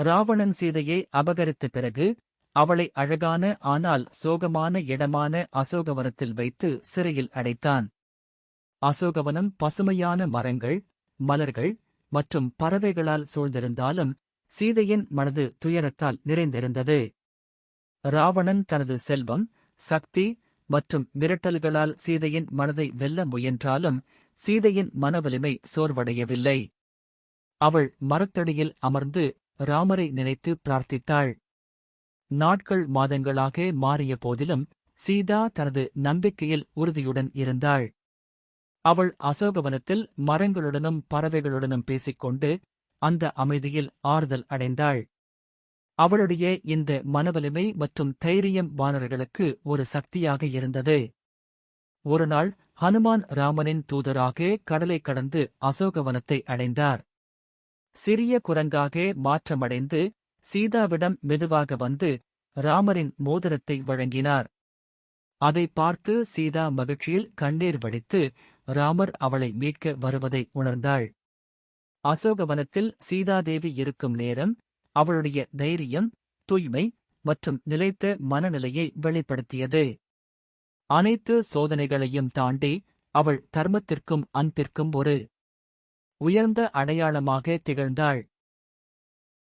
ராவணன் சீதையை அபகரித்த பிறகு அவளை அழகான ஆனால் சோகமான இடமான அசோகவனத்தில் வைத்து சிறையில் அடைத்தான். அசோகவனம் பசுமையான மரங்கள் மலர்கள் மற்றும் பறவைகளால் சூழ்ந்திருந்தாலும் சீதையின் மனது துயரத்தால் நிறைந்திருந்தது. ராவணன் தனது செல்வம் சக்தி மற்றும் மிரட்டல்களால் சீதையின் மனதை வெல்ல முயன்றாலும் சீதையின் மனவலிமை சோர்வடையவில்லை. அவள் மரத்தடியில் அமர்ந்து ராமரை நினைத்து பிரார்த்தித்தாள். நாட்கள் மாதங்களாக மாறிய போதிலும் சீதா தனது நம்பிக்கையில் உறுதியுடன் இருந்தாள். அவள் அசோகவனத்தில் மரங்களுடனும் பறவைகளுடனும் பேசிக்கொண்டு அந்த அமைதியில் ஆறுதல் அடைந்தாள். அவளுடைய இந்த மனவலிமை மற்றும் தைரியம் வானர்களுக்கு ஒரு சக்தியாக இருந்தது. ஒருநாள் ஹனுமான் ராமனின் தூதராக கடலை கடந்து அசோகவனத்தை அடைந்தார். சிறிய குரங்காக மாற்றமடைந்து சீதாவிடம் மெதுவாக வந்து ராமரின் மோதிரத்தை வழங்கினார். அதை பார்த்து சீதா மகிழ்ச்சியில் கண்ணீர் வடித்து ராமர் அவளை மீட்க வருவதை உணர்ந்தாள். அசோகவனத்தில் சீதாதேவி இருக்கும் நேரம் அவளுடைய தைரியம் தூய்மை மற்றும் நிலைத்த மனநிலையை வெளிப்படுத்தியது. அனைத்து சோதனைகளையும் தாண்டி அவள் தர்மத்திற்கும் அன்பிற்கும் ஒரு உயர்ந்த அடையாளமாக திகழ்ந்தாள்.